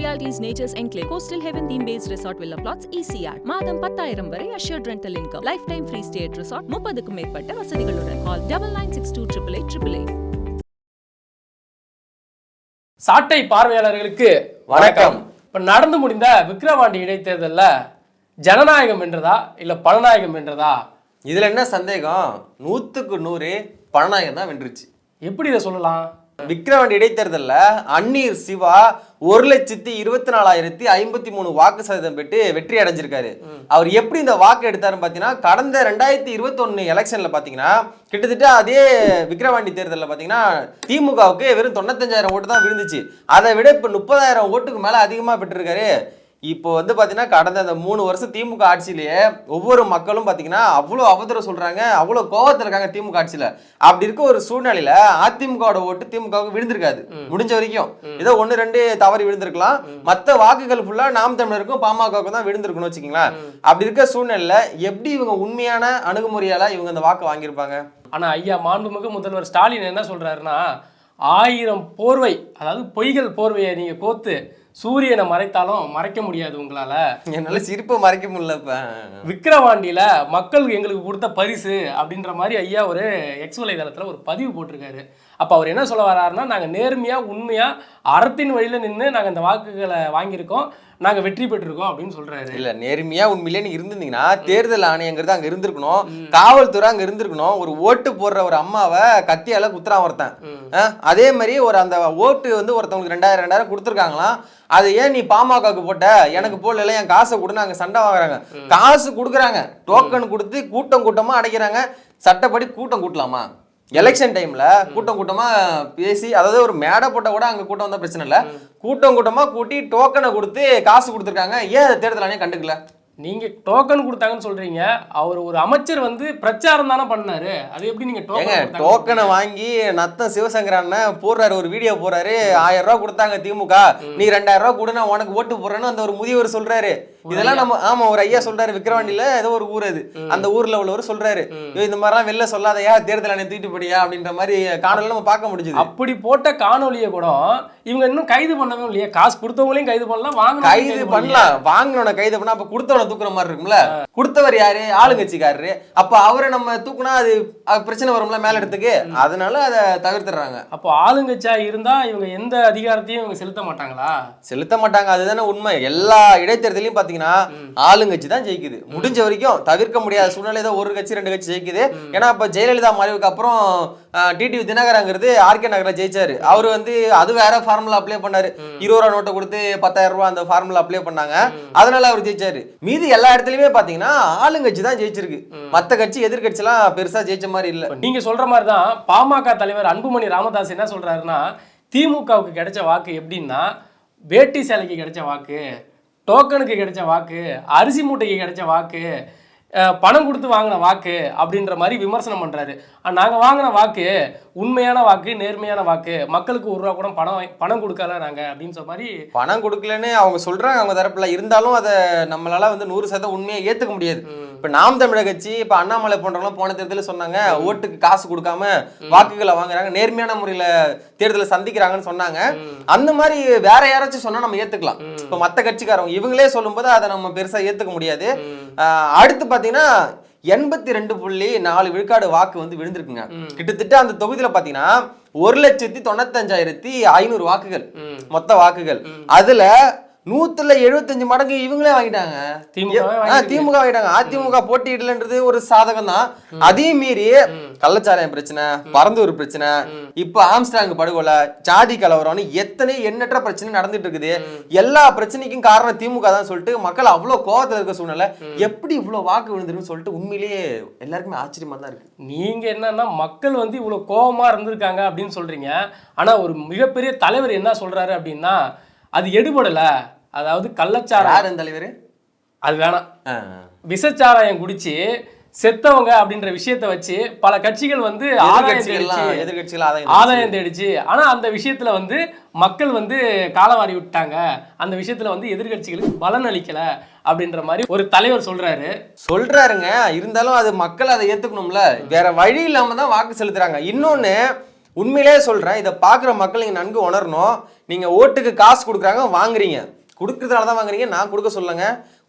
Realities Nature's Enclave, Coastal Heaven theme based resort villa plots, ECR. மாதம் பத்தாயிரம் வரை assured rental income. Lifetime free stay at resort. முப்பதுக்கும் மேற்பட்ட வசதிகளுடன். Call double nine six two triple eight triple eight. சாட்டை பார்வையாளர்களுக்கு வணக்கம். இப்ப நடந்து முடிந்த விக்கிரவாண்டி இடைத்தேர்தல்ல ஜனநாயகம் வென்றதா இல்ல பணநாயகம் வென்றதா இதுல என்ன சந்தேகம் நூத்துக்கு நூறு பணநாயகம் தான் வென்றுச்சு எப்படி இதை சொல்லலாம் விக்ரவாண்டி இடைத்தேர்தலில் அன்னீர் சிவா ஒரு லட்சத்தி இருபத்தி நாலாயிரத்தி ஐம்பத்தி மூணு வாக்கு சதவீதம் பெற்று வெற்றி அடைஞ்சிருக்காரு. அவர் எப்படி இந்த வாக்கு எடுத்தாருன்னு பார்த்தீங்கன்னா கடந்த ரெண்டாயிரத்தி இருபத்தொன்னு எலெக்ஷன்ல பார்த்தீங்கன்னா கிட்டத்தட்ட அதே விக்ரவாண்டி தேர்தலில் பார்த்தீங்கன்னா திமுகவுக்கு வெறும் தொண்ணூத்தஞ்சாயிரம் ஓட்டு தான் விழுந்துச்சு. அதை விட இப்போ முப்பதாயிரம் ஓட்டுக்கு மேலே அதிகமாக பெற்றிருக்காரு இப்போ வந்து பார்த்தீங்கன்னா கடந்த அந்த மூணு வருஷம் திமுக ஆட்சியிலேயே ஒவ்வொரு மக்களும் பார்த்தீங்கன்னா அவ்வளோ அவதூறு சொல்றாங்க அவ்வளோ கோவத்தில் இருக்காங்க திமுக ஆட்சியில. அப்படி இருக்க ஒரு சூழ்நிலையில அதிமுகவோட ஓட்டு திமுகவுக்கு விழுந்திருக்காது முடிஞ்ச வரைக்கும். ஏதோ ஒன்று ரெண்டு தவறி விழுந்திருக்கலாம். மற்ற வாக்குகள் ஃபுல்லா நாம் தமிழருக்கும் பாமகவுக்கும் தான் விழுந்திருக்கணும் வச்சுக்கீங்களேன் அப்படி இருக்க சூழ்நிலையில எப்படி இவங்க உண்மையான அணுகுமுறையால இவங்க அந்த வாக்கு வாங்கியிருப்பாங்க? ஆனா ஐயா மாண்புமிகு முதல்வர் ஸ்டாலின் என்ன சொல்றாருன்னா ஆயிரம் போர்வை அதாவது பொய்கள் போர்வையை நீங்க கோத்து சூரியனை மறைத்தாலும் மறைக்க முடியாது உங்களால. என்னால சிரிப்பை மறைக்க முடியல இப்ப விக்கிரவாண்டியில மக்கள் எங்களுக்கு கொடுத்த பரிசு அப்படின்ற மாதிரி ஐயா ஒரு எக்ஸ் வலைதளத்துல ஒரு பதிவு போட்டிருக்காரு. அப்ப அவர் என்ன சொல்ல வர்றாருன்னா நாங்க நேர்மையா உண்மையா அறத்தின் வழியில நின்று நாங்க இந்த வாக்குகளை வாங்கியிருக்கோம். நாங்க வெற்றி பெற்றிருக்கோம் அப்படின்னு சொல்றாரு. இல்ல நேர்மையா உண்மையிலே நீங்க இருந்திருந்தீங்கன்னா தேர்தல் ஆணையங்கிறது அங்க இருந்திருக்கணும். காவல்துறை அங்க இருந்திருக்கணும். ஒரு ஓட்டு போடுற ஒரு அம்மாவை கத்தியால குத்துறான் ஒருத்தன். அதே மாதிரி ஒரு அந்த ஓட்டு வந்து ஒருத்தவங்களுக்கு ரெண்டாயிரம் ரெண்டாயிரம் கொடுத்துருக்காங்களாம். அது ஏன் நீ பாமகவுக்கு போட்ட? எனக்கு போடல என் காசை கொடுன்னு அங்க சண்டை வாங்குறாங்க. காசு கொடுக்குறாங்க. டோக்கன் கொடுத்து கூட்டம் கூட்டமா அடைக்கிறாங்க. சட்டப்படி கூட்டம் கூட்டலாமா? எலெக்ஷன் டைம்ல கூட்டம் கூட்டமா பேசி அதாவது ஒரு மேடை போட்ட கூட அங்க கூட்டம் வந்தா பிரச்சனை இல்ல. கூட்டம் கூட்டமா கூட்டி டோக்கனை கொடுத்து காசு கொடுத்துருக்காங்க. ஏன் அதை தேர்தல் ஆணையம் கண்டுக்கல? நீங்க டோக்கன் கொடுத்தாங்கன்னு சொல்றீங்க. அவர் ஒரு அமைச்சர் வந்து பிரச்சாரம் தானே பண்ணாரு. அது எப்படி நீங்க டோக்கன் டோக்கனை வாங்கி நத்தம் சிவசங்கர் அண்ணன் போடுறாரு ஒரு வீடியோ போறாரு ஆயிரம் ரூபாய் கொடுத்தாங்க திமுக. நீ ரெண்டாயிரம் ரூபாய் கொடு நான் உனக்கு ஓட்டு போடுறேன்னு அந்த ஒரு முதியவர் சொல்றாரு. இதெல்லாம் நம்ம ஆமா ஒரு ஐயா சொல்றாரு விக்கிரவாண்டியில ஏதோ ஒரு ஊர் அது. அந்த ஊர்ல உள்ளவர் சொல்றாரு "ஐயோ, இந்த மாதிரிலாம் வெளில சொல்லாதயா தேர்தல் ஆணையம் தூக்கிட்டு போடியா? அப்படின்ற மாதிரி காணொலியில நம்ம பார்க்க முடிஞ்சது. அப்படி போட்ட காணொலியை கூட இவங்க இன்னும் கைது பண்ணவே இல்லையா. காசு கொடுத்தவங்களையும் கைது பண்ணலாம் வாங்க கைது பண்ணலாம். வாங்கினவன கைது பண்ணா அப்ப கொடுத்தவன தூக்குற மாதிரி இருக்கும்ல. கொடுத்தவர் யாரு? ஆளுங்கட்சிக்காரரு. அப்ப அவரை நம்ம தூக்குனா அது அது பிரச்சனை வரும்ல மேல இடத்துக்கு அதனால அதை தவிர்த்துறாங்க அப்போ ஆளுங்கட்சியா இருந்தா இவங்க எந்த அதிகாரத்தையும் இவங்க செலுத்த மாட்டாங்களா? செலுத்த மாட்டாங்க. அதுதானே உண்மை. எல்லா இடைத்தேர்தலையும் பாத்தீங்கன்னா ஆளுங்கட்சி தான் ஜெயிக்குது. முடிஞ்ச வரைக்கும் தவிர்க்க முடியாத சூழ்நிலை தான் ஒரு கட்சி ரெண்டு கட்சி ஜெயிக்குது. ஏன்னா இப்ப ஜெயலலிதா மறைவுக்கு அப்புறம் டிடிவி தினகரங்கிறது ஆர்கே நகர்ல ஜெயிச்சாரு. அவர் வந்து அது வேற ஃபார்முலா அப்ளை பண்ணாரு. இருபது ரூபா நோட்டை கொடுத்து பத்தாயிரம் ரூபாய் அந்த ஃபார்முலா அப்ளை பண்ணாங்க. அதனால அவர் ஜெயிச்சாரு. மீதி எல்லா இடத்துலயுமே பாத்தீங்கன்னா ஆளுங்கட்சி தான் ஜெயிச்சிருக்கு. மத்த கட்சி எதிர்கட்சி எல்லாம் பெருசா ஜெயிச்ச மாதிரி இல்ல. நீங்க சொல்ற மாதிரி தான் பாமக தலைவர் அன்புமணி ராமதாஸ் என்ன சொல்றாருன்னா திமுகவுக்கு கிடைச்ச வாக்கு எப்படின்னா வேட்டி சேலைக்கு கிடைச்ச வாக்கு. டோக்கனுக்கு கிடைச்ச வாக்கு அரிசி மூட்டைக்கு கிடைச்ச வாக்கு பணம் கொடுத்து வாங்கின வாக்கு அப்படின்ற மாதிரி விமர்சனம் பண்றாரு. ஆனா, நாங்க வாங்கின வாக்கு உண்மையான வாக்கு நேர்மையான வாக்கு மக்களுக்கு ஒரு ரூபா கூட பணம் பணம் கொடுக்கல நாங்க அப்படின்னு சொல்ற மாதிரி பணம் கொடுக்கலன்னு அவங்க சொல்றாங்க அவங்க தரப்புல. இருந்தாலும் அதை நம்மளால வந்து நூறு சதவீதம் உண்மையை ஏத்துக்க முடியாது. இப்ப நாம் தமிழக கட்சி இப்ப அண்ணாமலை போன்றவங்க போன தேர்தலில் சொன்னாங்க ஓட்டுக்கு காசு கொடுக்காம வாக்குகளை வாங்குறாங்க நேர்மையான முறையில தேர்தலை சந்திக்கிறாங்கன்னு சொன்னாங்க. அந்த மாதிரி வேற யாராச்சும் சொன்னா நம்ம ஏத்துக்கலாம். இப்ப மத்த கட்சிக்காரங்க இவங்களே சொல்லும்போது அதை நம்ம பெருசா ஏத்துக்க முடியாது. அடுத்து பாத்தீங்கன்னா எண்பத்தி ரெண்டு புள்ளி நாலு விழுக்காடு வாக்கு வந்து விழுந்திருக்குங்க. கிட்டத்தட்ட அந்த தொகுதியில பாத்தீங்கன்னா ஒரு லட்சத்தி தொண்ணூத்தஞ்சாயிரத்தி ஐநூறு வாக்குகள். மொத்த வாக்குகள். அதுல நூத்துல எழுபத்தஞ்சு மடங்கு இவங்களே வாங்கிட்டாங்க. திமுக திமுக வாங்கிட்டாங்க. அதிமுக போட்டியிடலன்றது ஒரு சாதகம் தான். அதையும் மீறி கள்ளச்சாராயம் பிரச்சனை பரந்தூர் பிரச்சனை இப்ப ஆம்ஸ்டாங் படுகொலை ஜாதி கலவரம்னு எத்தனை எண்ணற்ற பிரச்சனை நடந்துட்டு இருக்குது. எல்லா பிரச்சனைக்கும் காரணம் திமுக தான் சொல்லிட்டு மக்கள் அவ்வளவு கோவத்துல இருக்க சூழ்நிலை. எப்படி இவ்வளவு வாக்கு விழுந்துருன்னு சொல்லிட்டு உண்மையிலேயே எல்லாருக்குமே ஆச்சரியமா தான் இருக்கு. நீங்க என்னன்னா மக்கள் வந்து இவ்வளவு கோவமா இருந்திருக்காங்க அப்படின்னு சொல்றீங்க. ஆனா ஒரு மிகப்பெரிய தலைவர் என்ன சொல்றாரு அப்படின்னா அது எடுபடல. அதாவது அந்த தலைவர்? அது வேணாம். விஷச்சாராயம் குடிச்சு செத்தவங்க அப்படின்ற விஷயத்த வச்சு பல கட்சிகள் வந்து ஆதாயம் தேடிச்சு ஆனா அந்த விஷயத்துல வந்து மக்கள் வந்து காலவாரி விட்டாங்க. அந்த விஷயத்துல வந்து எதிர்கட்சிகளுக்கு பலன் அளிக்கல அப்படின்ற மாதிரி ஒரு தலைவர் சொல்றாரு. சொல்றாருங்க. இருந்தாலும் அது மக்கள் அதை ஏத்துக்கணும்ல. வேற வழி இல்லாம தான் வாக்கு செலுத்துறாங்க. இன்னொன்னு உண்மையிலே சொல்கிறேன் இதை பார்க்குற மக்கள் நீங்கள் நன்கு உணரணும். நீங்கள் ஓட்டுக்கு காசு கொடுக்குறாங்க வாங்குறீங்க. கொடுக்குறதுனால தான் வாங்குறீங்க நான் கொடுக்க சொல்லுங்க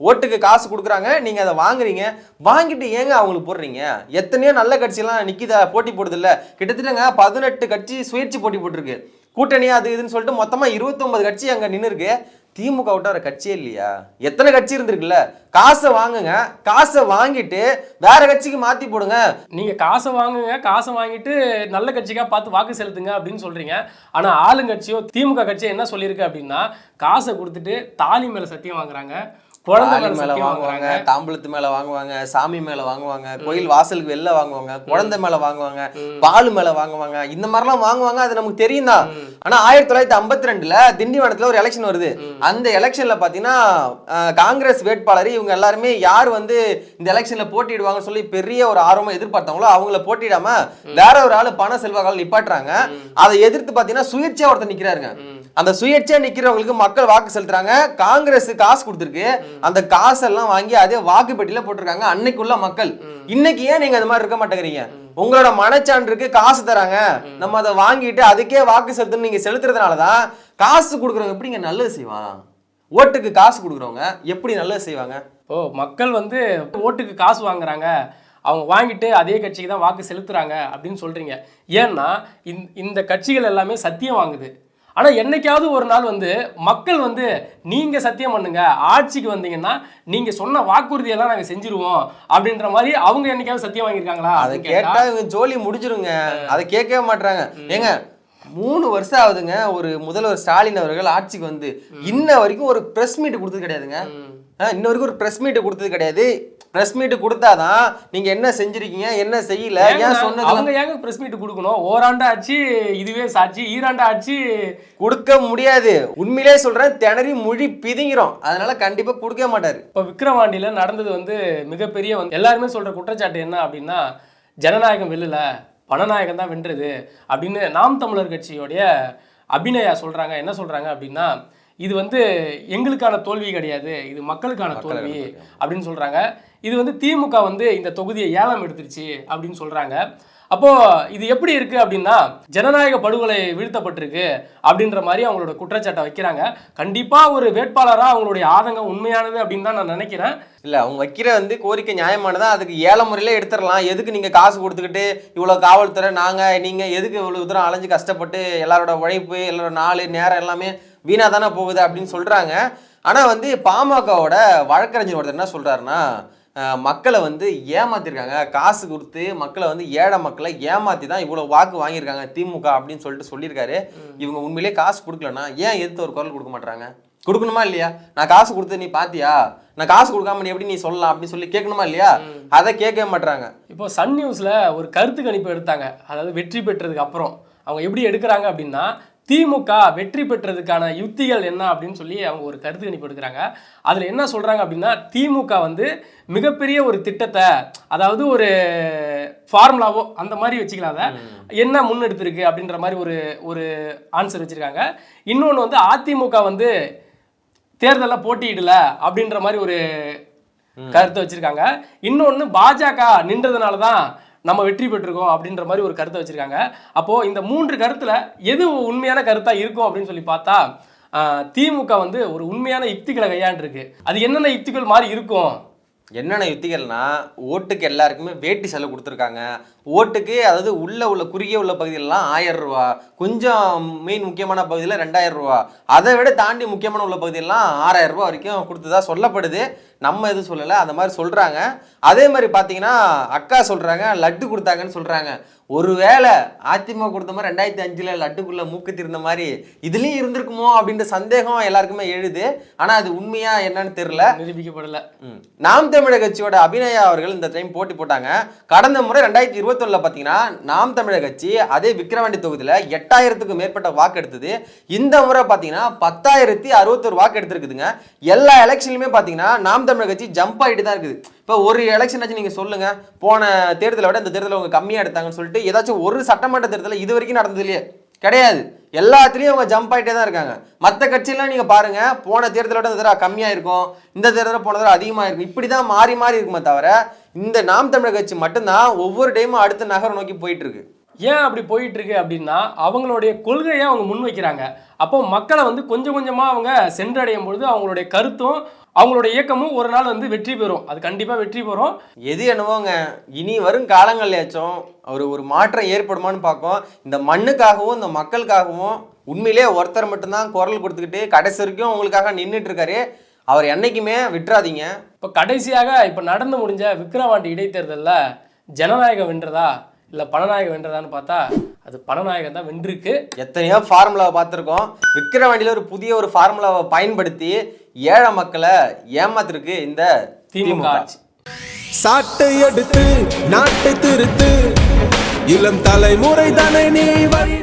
ஓட்டுக்கு காசு கொடுக்குறாங்க நீங்கள் அதை வாங்குறீங்க. வாங்கிட்டு ஏங்க அவங்களுக்கு போடுறீங்க? எத்தனையோ நல்ல கட்சியெல்லாம் நிற்கிதா போட்டி போடுதில்ல கிட்டத்தட்டங்க பதினெட்டு கட்சி சுயேட்சை போட்டி போட்டிருக்கு. கூட்டணி அது இதுன்னு சொல்லிட்டு மொத்தமாக இருபத்தொம்பது கட்சி அங்கே நின்றுருக்கு திமுக விட்டு ஒரு கட்சியே இல்லையா? எத்தனை கட்சி இருந்திருக்குல்ல? காசை வாங்குங்க. காசை வாங்கிட்டு வேற கட்சிக்கு மாத்தி போடுங்க. நீங்க காசை வாங்குங்க. காசை வாங்கிட்டு நல்ல கட்சிக்கா பார்த்து வாக்கு செலுத்துங்க அப்படின்னு சொல்றீங்க. ஆனா ஆளுங்கட்சியோ திமுக கட்சியோ என்ன சொல்லியிருக்கு அப்படின்னா காசை கொடுத்துட்டு தாலி மேல சத்தியம் வாங்குறாங்க. குழந்தை மேல வாங்குவாங்க தாம்பளத்து மேல வாங்குவாங்க சாமி மேல வாங்குவாங்க கோயில் வாசலுக்கு வெளில வாங்குவாங்க குழந்தை மேல வாங்குவாங்க பால் மேல வாங்குவாங்க. இந்த மாதிரிலாம் வாங்குவாங்க அது நமக்கு தெரியும் தான் ஆனா ஆயிரத்தி தொள்ளாயிரத்தி ஐம்பத்தி ரெண்டுல திண்டிவனத்துல ஒரு எலெக்ஷன் வருது. அந்த எலெக்ஷன்ல பாத்தீங்கன்னா காங்கிரஸ் வேட்பாளர் இவங்க எல்லாருமே யார் வந்து இந்த எலெக்ஷன்ல போட்டியிடுவாங்கன்னு சொல்லி பெரிய ஒரு ஆர்வமா எதிர்பார்த்தாங்களோ அவங்கள போட்டியிடாம வேற ஒரு ஆளு பண செல்வாக்கால் நிப்பாட்டுறாங்க. அதை எதிர்த்து பாத்தீங்கன்னா சுயேட்சையா ஒருத்தர் நிக்கிறாருங்க. அந்த சுயேட்சையா நிக்கிறவங்களுக்கு மக்கள் வாக்கு செலுத்துறாங்க. காங்கிரஸ் காசு கொடுத்துருக்கு. அந்த காசெல்லாம் வாங்கி அதே வாக்கு பெட்டியில போட்டிருக்காங்க. அன்னைக்குள்ள மக்கள். இன்னைக்கு ஏன் நீங்க அது மாதிரி இருக்க மாட்டேங்கிறீங்க? உங்களோட மனச்சான்றுக்கு காசு தராங்க. நம்ம அதை வாங்கிட்டு அதுக்கே வாக்கு செலுத்தணும் நீங்க செலுத்துறதுனாலதான் காசு கொடுக்குறவங்க எப்படிங்க நல்லது செய்வான் ஓட்டுக்கு காசு கொடுக்குறவங்க எப்படி நல்லது செய்வாங்க? ஓ மக்கள் வந்து ஓட்டுக்கு காசு வாங்குறாங்க. அவங்க வாங்கிட்டு அதே கட்சிக்கு தான் வாக்கு செலுத்துறாங்க அப்படின்னு சொல்றீங்க. ஏன்னா இந்த கட்சிகள் எல்லாமே சத்தியம் வாங்குது. ஆனா என்னைக்காவது ஒரு நாள் வந்து மக்கள் வந்து நீங்க சத்தியம் பண்ணுங்க. ஆட்சிக்கு வந்தீங்கன்னா நீங்க சொன்ன வாக்குறுதியெல்லாம் நாங்க செஞ்சிருவோம். அப்படின்ற மாதிரி அவங்க என்னைக்காவது சத்தியம் வாங்கியிருக்காங்களா அதை அப்படின்னு கேட்டா, கேட்டா இவங்க ஜோலி முடிஞ்சிருங்க. அதை கேட்கவே மாட்றாங்க. ஏங்க மூணு வருஷம் ஆகுதுங்க. ஒரு முதல்வர் ஸ்டாலின் அவர்கள் ஆட்சிக்கு வந்து இன்ன வரைக்கும் ஒரு பிரஸ் மீட் கொடுத்தது கிடையாதுங்க. இன்ன வரைக்கும் ஒரு பிரஸ் மீட் கொடுத்தது கிடையாது. பிரஸ் மீட் கொடுத்தாதான் நீங்க என்ன செஞ்சிருக்கீங்க என்ன செய்யல ஏன் சொன்னது அவங்க ஏங்க பிரஸ் மீட் கொடுக்கணும்? ஓராண்டு ஆட்சி இதுவே சாட்சி ஈராண்டு ஆட்சி கொடுக்க முடியாது. உண்மையிலே சொல்றேன் திணறி மொழி பிதிங்கிறோம் அதனால கண்டிப்பா கொடுக்க மாட்டாரு. இப்போ விக்கிரவாண்டியில் நடந்தது வந்து மிகப்பெரிய வந்து எல்லாருமே சொல்கிற குற்றச்சாட்டு என்ன அப்படின்னா ஜனநாயகம் வெல்லல பணநாயகம் தான் வென்றது அப்படின்னு நாம் தமிழர் கட்சியோடைய அபிநயா சொல்கிறாங்க என்ன சொல்கிறாங்க அப்படின்னா இது வந்து எங்களுக்கான தோல்வி கிடையாது இது மக்களுக்கான தோல்வி அப்படின்னு சொல்கிறாங்க இது வந்து திமுக வந்து இந்த தொகுதியை ஏலம் எடுத்துருச்சு அப்படின்னு சொல்கிறாங்க அப்போ இது எப்படி இருக்கு அப்படின்னா ஜனநாயக படுகொலை வீழ்த்தப்பட்டிருக்கு அப்படின்ற மாதிரி அவங்களோட குற்றச்சாட்டை வைக்கிறாங்க. கண்டிப்பா ஒரு வேட்பாளரா அவங்களுடைய ஆதங்கம் உண்மையானது அப்படின்னு தான் நான் நினைக்கிறேன். இல்ல அவங்க வைக்கிற வந்து கோரிக்கை நியாயமானதா அதுக்கு ஏழை முறையில எடுத்துடலாம். எதுக்கு நீங்க காசு கொடுத்துக்கிட்டு இவ்வளவு காவல்துறை நாங்க நீங்க எதுக்கு இவ்வளவு தூரம் அலைஞ்சு கஷ்டப்பட்டு எல்லாரோட உழைப்பு எல்லாரோட நாள் நேரம் எல்லாமே வீணா தானே போகுது அப்படின்னு சொல்றாங்க. ஆனா வந்து பாமகவோட வழக்கறிஞர் ஒருத்தர் என்ன சொல்றாருன்னா மக்களை வந்து ஏமாத்திருக்காங்க. காசு கொடுத்து மக்களை வந்து ஏழை மக்களை ஏமாத்தி தான் இவ்வளவு வாக்கு வாங்கியிருக்காங்க திமுக அப்படின்னு சொல்லிட்டு சொல்லியிருக்காரு. இவங்க உண்மையிலேயே காசு கொடுக்கலன்னா ஏன் எதிர்த்து ஒரு குரல் கொடுக்க மாட்டாங்க கொடுக்கணுமா இல்லையா? நான் காசு கொடுத்து நீ பாத்தியா? நான் காசு கொடுக்காம நீ எப்படி நீ சொல்லலாம் அப்படின்னு சொல்லி கேட்கணுமா இல்லையா? அதை கேட்கவே மாட்டாங்க இப்போ சன் நியூஸ்ல ஒரு கருத்து கணிப்பு எடுத்தாங்க. அதாவது வெற்றி பெற்றதுக்கு அப்புறம். அவங்க எப்படி எடுக்கிறாங்க அப்படின்னா திமுக வெற்றி பெற்றதுக்கான யுக்திகள் என்ன அப்படின்னு சொல்லி அவங்க ஒரு கருத்து கணிப்பு எடுக்கிறாங்க அதில் என்ன சொல்கிறாங்க அப்படின்னா திமுக வந்து மிகப்பெரிய ஒரு திட்டத்தை அதாவது ஒரு ஃபார்முலாவோ அந்த மாதிரி வச்சுக்கலாம் அதை. என்ன முன்னெடுத்திருக்கு அப்படின்ற மாதிரி ஒரு ஒரு ஆன்சர் வச்சுருக்காங்க. இன்னொன்று வந்து அதிமுக வந்து தேர்தலில் போட்டியிடல அப்படின்ற மாதிரி ஒரு கருத்தை வச்சிருக்காங்க. இன்னொன்று பாஜக நின்றதுனால தான் நம்ம வெற்றி பெற்றிருக்கோம் அப்படின்ற மாதிரி ஒரு கருத்தை வச்சுருக்காங்க. அப்போது இந்த மூன்று கருத்தில் எது உண்மையான கருத்தாக இருக்கும் அப்படின்னு சொல்லி பார்த்தா திமுக வந்து ஒரு உண்மையான யுக்திகளை கையாண்டிருக்கு. அது என்னென்ன யுக்திகள் மாதிரி இருக்கும்? என்னென்ன யுத்திகள்னா ஓட்டுக்கு எல்லாருக்குமே வேட்டி செலவு கொடுத்துருக்காங்க. ஓட்டுக்கு அதாவது உள்ள உள்ள குறுகிய உள்ள பகுதியிலலாம் ஆயிரம் ரூபா. கொஞ்சம் மெயின் முக்கியமான பகுதியில் ரெண்டாயிரம் ரூபா. அதை விட தாண்டி முக்கியமான உள்ள பகுதியெல்லாம் ஆறாயிரம் ரூபா வரைக்கும் கொடுத்ததா சொல்லப்படுது. நம்ம எதுவும் சொல்லலை. அந்த மாதிரி சொல்கிறாங்க அதே மாதிரி பார்த்தீங்கன்னா அக்கா சொல்கிறாங்க லட்டு கொடுத்தாங்கன்னு சொல்கிறாங்க ஒருவேளை அதிமுக கொடுத்த மாதிரி ரெண்டாயிரத்தி அஞ்சுல லட்டுக்குள்ள மூக்கு திருந்த மாதிரி இதுலயும் இருந்திருக்குமோ அப்படின்ற சந்தேகம் எல்லாருக்குமே எழுது. ஆனா அது உண்மையா என்னன்னு தெரியல. நிரூபிக்கப்படல. நாம் தமிழர் கட்சியோட அபிநயா அவர்கள் இந்த டைம் போட்டி போட்டாங்க. கடந்த முறை ரெண்டாயிரத்தி இருபத்தொன்னில் பார்த்தீங்கன்னா நாம் தமிழர் கட்சி அதே விக்கிரவாண்டி தொகுதியில் எட்டாயிரத்துக்கும் மேற்பட்ட வாக்கு எடுத்தது. இந்த முறை பார்த்தீங்கன்னா பத்தாயிரத்தி அறுபத்தொரு வாக்கு எடுத்திருக்குதுங்க. எல்லா எலெக்ஷன்லையுமே பார்த்தீங்கன்னா நாம் தமிழர் கட்சி ஜம்ப் ஆகிட்டு தான் இருக்குது. இப்போ ஒரு எலெக்ஷன் ஆச்சு நீங்கள் சொல்லுங்க. போன தேர்தலை விட இந்த தேர்தலில் அவங்க கம்மியாக எடுத்தாங்கன்னு சொல்லிட்டு ஏதாச்சும் ஒரு சட்டமன்ற தேர்தலில் இது வரைக்கும் நடந்தது இல்லையே. கிடையாது. எல்லாத்துலேயும் அவங்க ஜம்ப் ஆகிட்டே தான் இருக்காங்க. மற்ற கட்சியெல்லாம் நீங்கள் பாருங்கள் போன தேர்தலோட இந்த தடவை கம்மியாக இருக்கும் இந்த தேர்தலில் போன தடவை அதிகமாக இருக்கும் இப்படி தான் மாறி மாறி இருக்குமே தவிர இந்த நாம் தமிழர் கட்சி மட்டும்தான் ஒவ்வொரு டைமும் அடுத்த நகரம் நோக்கி போயிட்டுருக்கு. ஏன் அப்படி போயிட்டுருக்கு அப்படின்னா அவங்களுடைய கொள்கையை அவங்க முன்வைக்கிறாங்க. அப்போ மக்களை வந்து கொஞ்சம் கொஞ்சமாக அவங்க சென்றடையும் பொழுது அவங்களுடைய கருத்தும் அவங்களுடைய இயக்கமும் ஒரு நாள் வந்து வெற்றி பெறும். அது கண்டிப்பா வெற்றி பெறும். எது என்னவோங்க இனி வரும் காலங்கள்லயாச்சும் ஒரு ஒரு மாற்றம் ஏற்படுமான்னு பார்க்கும் இந்த மண்ணுக்காகவும் இந்த மக்களுக்காகவும் உண்மையிலே ஒருத்தர் மட்டும்தான் குரல் கொடுத்துக்கிட்டு கடைசி வரைக்கும் உங்களுக்காக நின்றுட்டு இருக்காரு அவர் என்னைக்குமே விட்டுறாதீங்க. இப்போ கடைசியாக இப்போ நடந்து முடிஞ்ச விக்கிரவாண்டி இடைத்தேர்தலில் ஜனநாயகம் வென்றதா இல்லை பணநாயகம் வென்றதான்னு பார்த்தா அது பணநாயகம் தான் வென்றிருக்கு. எத்தனையோ ஃபார்முலாவை பார்த்துருக்கோம். விக்கிரவாண்டியில் ஒரு புதிய ஒரு ஃபார்முலாவை பயன்படுத்தி ஏழை மக்களை ஏமாத்திருக்கு இந்த திமுக. ஆட்சி சாட்டை எடுத்து நாட்டை திருத்து. இளம் தலைமுறை தானே நீ வழி